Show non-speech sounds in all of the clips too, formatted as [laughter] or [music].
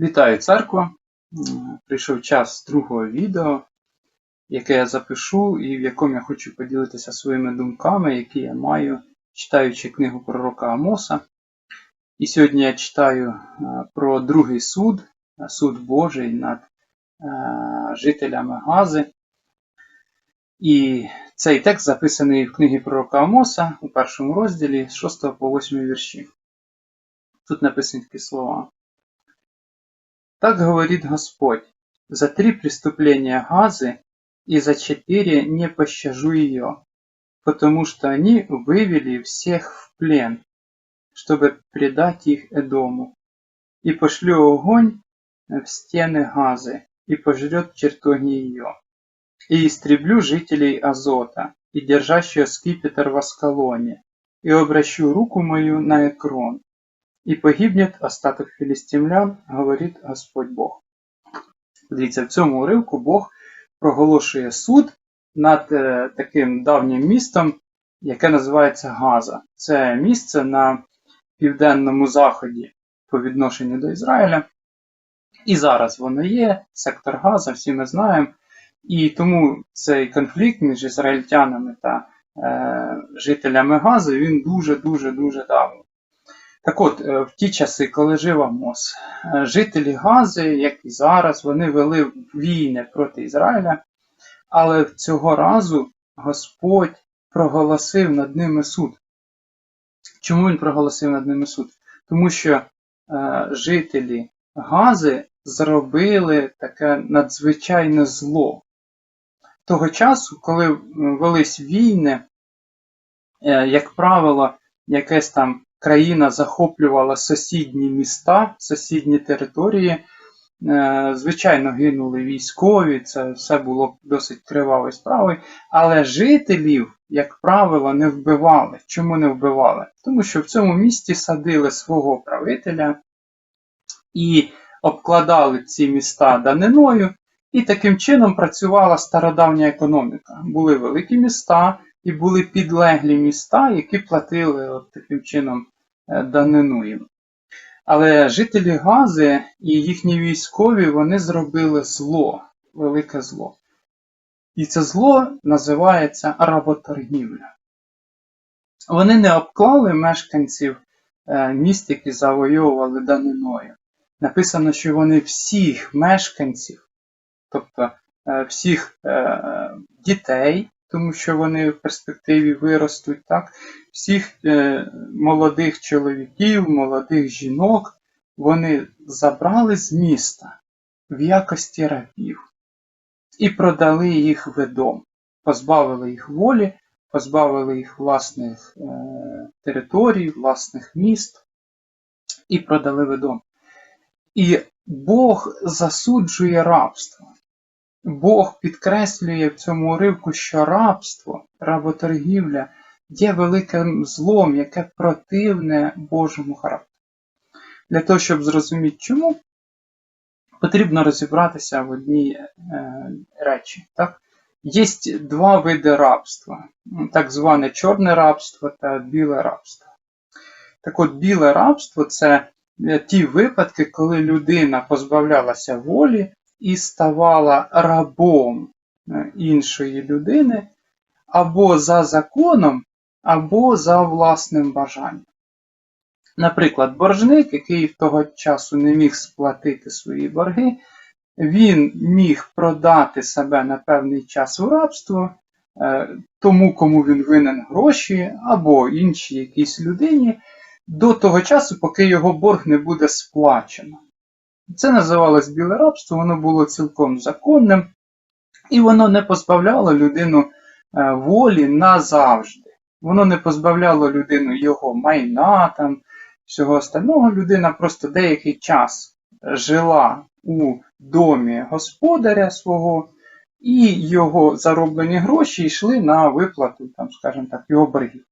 Вітаю церква! Прийшов час другого відео, яке я запишу і в якому я хочу поділитися своїми думками, які я маю, читаючи книгу пророка Амоса. І сьогодні я читаю е, про другий суд, е, суд Божий над е, жителями Гази. І цей текст записаний в книгі пророка Амоса у першому розділі з 6 по 8 вірші. Тут написані такі слова. Так говорит Господь, за три преступления Газы и за четыре не пощажу ее, потому что они вывели всех в плен, чтобы предать их Эдому. И пошлю огонь в стены Газы, и пожрет чертоги ее. И истреблю жителей Азота, и держащего скипетр в Аскалоне, и обращу руку мою на Экрон, і погибнет остаток філістимлян, говорить Господь Бог. Дивіться, в цьому уривку Бог проголошує суд над е, таким давнім містом, яке називається Газа. Це місце на південному заході по відношенню до Ізраїля. І зараз воно є, сектор Газа, всі ми знаємо. І тому цей конфлікт між ізраїльтянами та е, жителями Гази він дуже-дуже дуже давно. Так от, е, в ті часи, коли жив Амос, е, жителі Гази, як і зараз, вони вели війни проти Ізраїля, але цього разу Господь проголосив над ними суд. Чому він проголосив над ними суд? Тому що е, жителі Гази зробили таке надзвичайне зло. Того часу, коли велись війни, е, як правило, якесь там країна захоплювала сусідні міста, сусідні території. Е, Звичайно, гинули військові, це все було досить кривавою справою, але жителів, як правило, не вбивали. Чому не вбивали? Тому що в цьому місті садили свого правителя і обкладали ці міста даниною, і таким чином працювала стародавня економіка. Були великі міста і були підлеглі міста, які платили от таким чином данину їм. Але жителі Гази і їхні військові вони зробили зло, велике зло. І це зло називається работоргівля. Вони не обклали мешканців е, міст, які завойовували даниною. Написано, що вони всіх мешканців, тобто е, всіх е, дітей, тому що вони в перспективі виростуть, так? всіх е, молодих чоловіків, молодих жінок, вони забрали з міста в якості рабів і продали їх видом, позбавили їх волі, позбавили їх власних е, територій, власних міст і продали видом. І Бог засуджує рабство. Бог підкреслює в цьому уривку, що рабство, работоргівля є великим злом, яке противне Божому характеру. Для того, щоб зрозуміти чому, потрібно розібратися в одній е, речі. Так? Є два види рабства: так зване чорне рабство та біле рабство. Так от, біле рабство це е, ті випадки, коли людина позбавлялася волі і ставала рабом е, іншої людини або за законом, або за власним бажанням. Наприклад, боржник, який того часу не міг сплатити свої борги, він міг продати себе на певний час у рабство е, тому, кому він винен гроші, або іншій якійсь людині, до того часу, поки його борг не буде сплачено. Це називалось біле рабство, воно було цілком законним, і воно не позбавляло людину е, волі назавжди. Воно не позбавляло людину його майна, там, всього остального. Людина просто деякий час жила у домі господаря свого, і його зароблені гроші йшли на виплату, там, скажімо так, його боргів.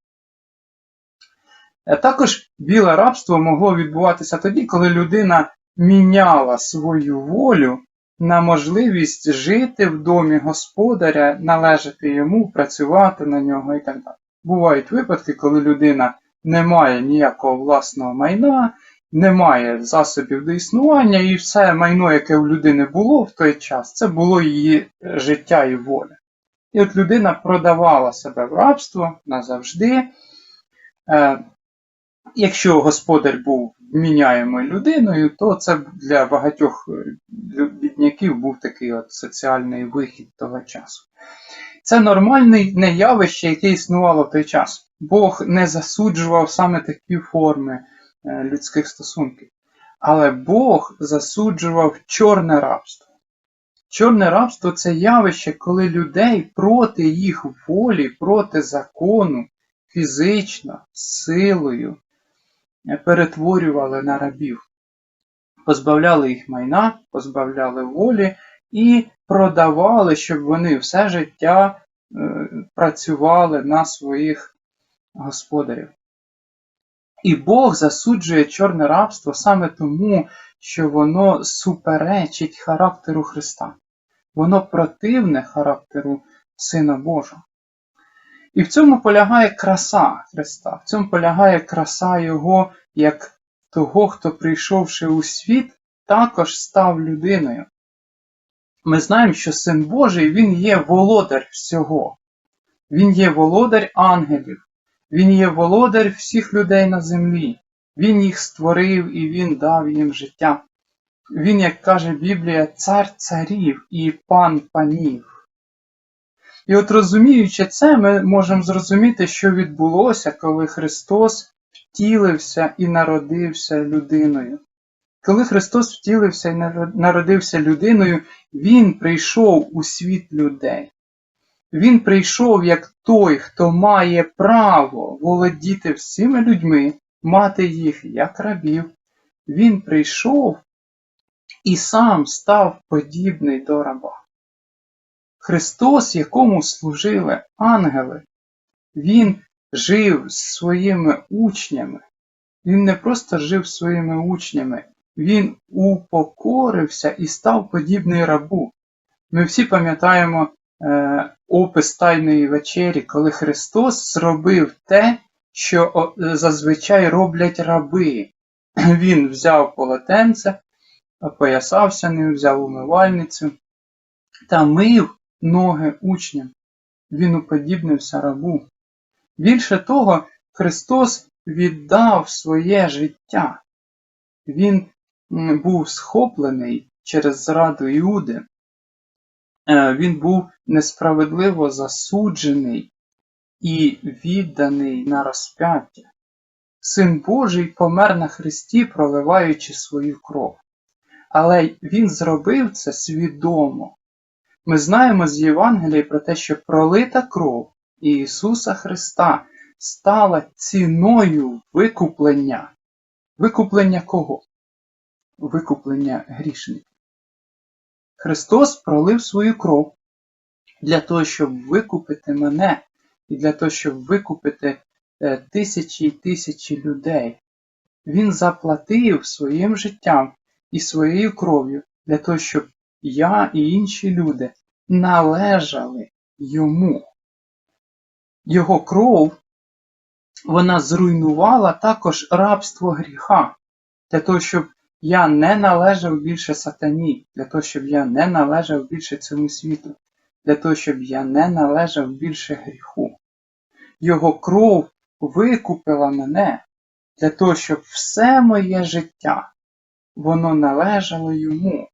Е, Також біле рабство могло відбуватися тоді, коли людина міняла свою волю на можливість жити в домі господаря, належати йому, працювати на нього і так далі. Бувають випадки, коли людина не має ніякого власного майна, немає засобів до існування, і все майно, яке у людини було в той час, це було її життя і воля. І от людина продавала себе в рабство назавжди. Е, Якщо господар був вміняємою людиною, то це для багатьох е, бідняків був такий от соціальний вихід того часу. Це нормальне не явище, яке існувало в той час. Бог не засуджував саме такі форми е, людських стосунків. Але Бог засуджував чорне рабство. Чорне рабство це явище, коли людей проти їх волі, проти закону, фізично, силою перетворювали на рабів. Позбавляли їх майна, позбавляли волі і продавали, щоб вони все життя е, працювали на своїх господарів. І Бог засуджує чорне рабство саме тому, що воно суперечить характеру Христа. Воно противне характеру Сина Божого. І в цьому полягає краса Христа, в цьому полягає краса Його як того, хто, прийшовши у світ, також став людиною. Ми знаємо, що Син Божий Він є володар всього. Він є володар ангелів, Він є володар всіх людей на землі. Він їх створив і Він дав їм життя. Він, як каже Біблія, цар царів і пан панів. І от розуміючи це, ми можемо зрозуміти, що відбулося, коли Христос втілився і народився людиною. Коли Христос втілився і народився людиною, Він прийшов у світ людей. Він прийшов як той, хто має право володіти всіми людьми, мати їх як рабів. Він прийшов і сам став подібний до раба. Христос, якому служили ангели, Він жив з своїми учнями. Він не просто жив своїми учнями, він упокорився і став подібний рабу. Ми всі пам'ятаємо е, опис Тайної вечері, коли Христос зробив те, що зазвичай роблять раби. [clears throat] Він взяв полотенце, опоясався ним, взяв умивальницю та мив ноги учням. Він уподібнився рабу. Більше того, Христос віддав своє життя. Він був схоплений через зраду Іуди. Е, Він був несправедливо засуджений і відданий на розп'яття. Син Божий помер на Христі, проливаючи свою кров. Але Він зробив це свідомо. Ми знаємо з Євангелії про те, що пролита кров Ісуса Христа стала ціною викуплення. Викуплення кого? Викуплення грішників. Христос пролив свою кров для того, щоб викупити мене, і для того, щоб викупити е, тисячі і тисячі людей. Він заплатив своїм життям і своєю кров'ю для того, щоб я і інші люди належали йому. Його кров вона зруйнувала також рабство гріха, для того, щоб я не належав більше сатані, для того, щоб я не належав більше цьому світу, для того, щоб я не належав більше гріху. Його кров викупила мене для того, щоб все моє життя воно належало йому,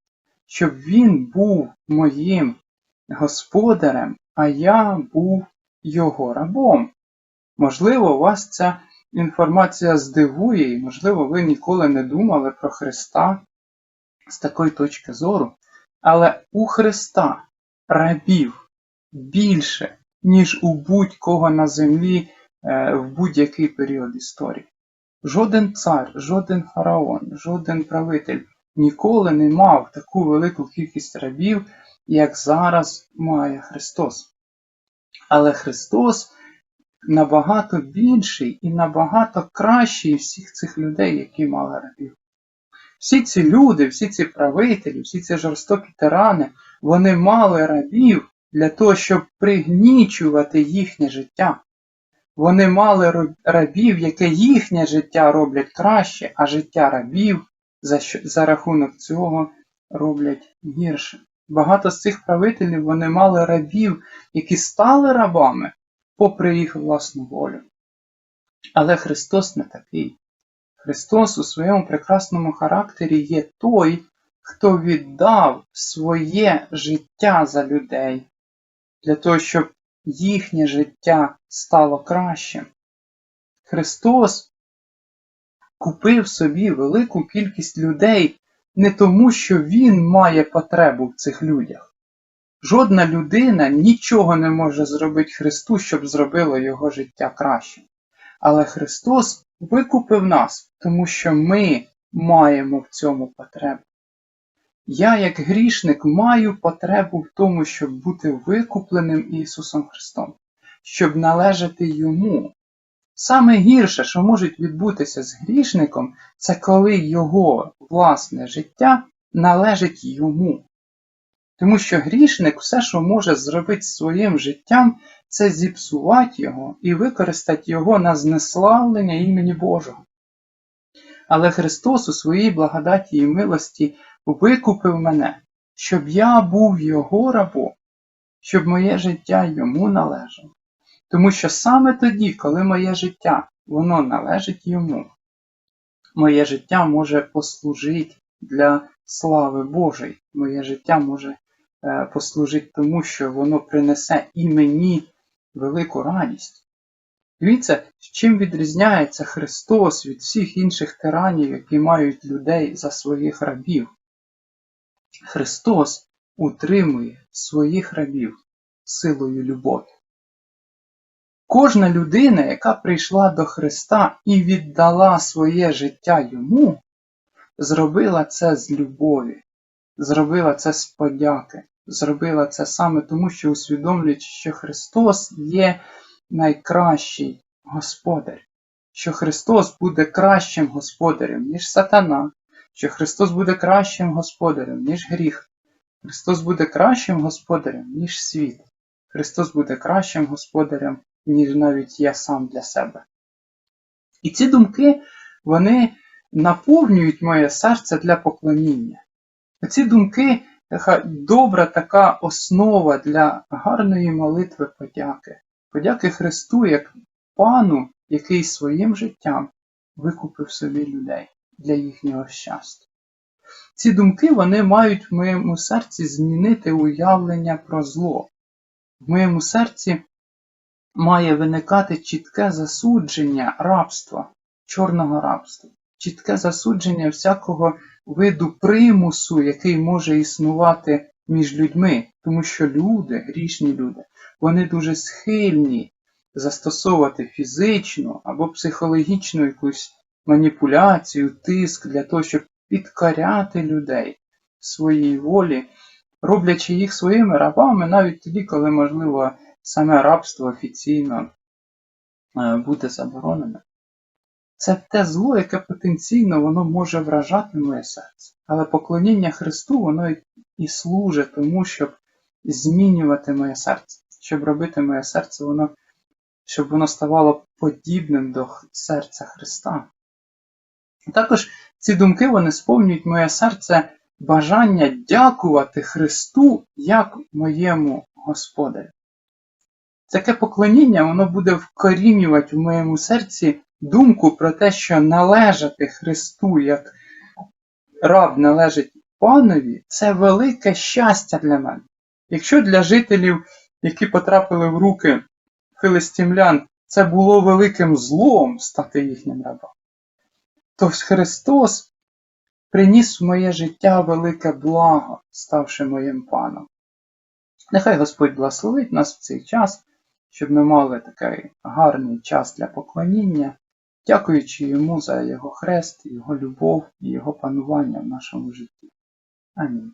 щоб він був моїм господарем, а я був його рабом. Можливо, вас ця інформація здивує, і, можливо, ви ніколи не думали про Христа з такої точки зору. Але у Христа рабів більше, ніж у будь-кого на землі е, в будь-який період історії. Жоден цар, жоден фараон, жоден правитель ніколи не мав таку велику кількість рабів, як зараз має Христос. Але Христос набагато більший і набагато кращий всіх цих людей, які мали рабів. Всі ці люди, всі ці правителі, всі ці жорстокі тирани, вони мали рабів для того, щоб пригнічувати їхнє життя. Вони мали рабів, яке їхнє життя роблять краще, а життя рабів за, за рахунок цього роблять гірше. Багато з цих правителів вони мали рабів, які стали рабами, попри їх власну волю. Але Христос не такий. Христос у своєму прекрасному характері є той, хто віддав своє життя за людей, для того, щоб їхнє життя стало кращим. Христос купив собі велику кількість людей не тому, що Він має потребу в цих людях. Жодна людина нічого не може зробити Христу, щоб зробило його життя кращим. Але Христос викупив нас, тому що ми маємо в цьому потребу. Я, як грішник, маю потребу в тому, щоб бути викупленим Ісусом Христом, щоб належати Йому. Саме гірше, що може відбутися з грішником, це коли його власне життя належить йому. Тому що грішник все, що може зробити своїм життям, це зіпсувати його і використати його на знеславлення імені Божого. Але Христос у своїй благодаті і милості викупив мене, щоб я був його рабом, щоб моє життя йому належало. Тому що саме тоді, коли моє життя воно належить йому, моє життя може послужити для слави Божої, моє життя може е, послужити тому, що воно принесе і мені велику радість. Дивіться, чим відрізняється Христос від всіх інших тиранів, які мають людей за своїх рабів. Христос утримує своїх рабів силою любові. Кожна людина, яка прийшла до Христа і віддала своє життя йому, зробила це з любові, зробила це з подяки, зробила це саме тому, що усвідомлюючи, що Христос є найкращий Господар, що Христос буде кращим господарем, ніж сатана, що Христос буде кращим господарем, ніж гріх. Христос буде кращим господарем, ніж світ. Христос буде кращим господарем, ніж навіть я сам для себе. І ці думки, вони наповнюють моє серце для поклоніння. Ці думки така добра така основа для гарної молитви подяки. Подяки Христу як пану, який своїм життям викупив собі людей для їхнього щастя. Ці думки вони мають в моєму серці змінити уявлення про зло. В моєму серці має виникати чітке засудження рабства, чорного рабства, чітке засудження всякого виду примусу, який може існувати між людьми, тому що люди, грішні люди, вони дуже схильні застосовувати фізичну або психологічну якусь маніпуляцію, тиск для того, щоб підкоряти людей своїй волі, роблячи їх своїми рабами, навіть тоді, коли, можливо, саме рабство офіційно е, буде заборонене. Це те зло, яке потенційно воно може вражати моє серце. Але поклоніння Христу, воно і- служить тому, щоб змінювати моє серце, щоб робити моє серце, воно, щоб воно ставало подібним до серця Христа. Також ці думки вони сповнюють моє серце бажання дякувати Христу як моєму Господарю. Таке поклоніння воно буде вкорінювати в моєму серці думку про те, що належати Христу як раб належить панові, це велике щастя для мене. Якщо для жителів, які потрапили в руки филистимлян, це було великим злом стати їхнім рабом, то Христос приніс в моє життя велике благо, ставши моїм паном. Нехай Господь благословить нас в цей час, щоб ми мали такий гарний час для поклоніння, дякуючи йому за його хрест, його любов і його панування в нашому житті. Амінь.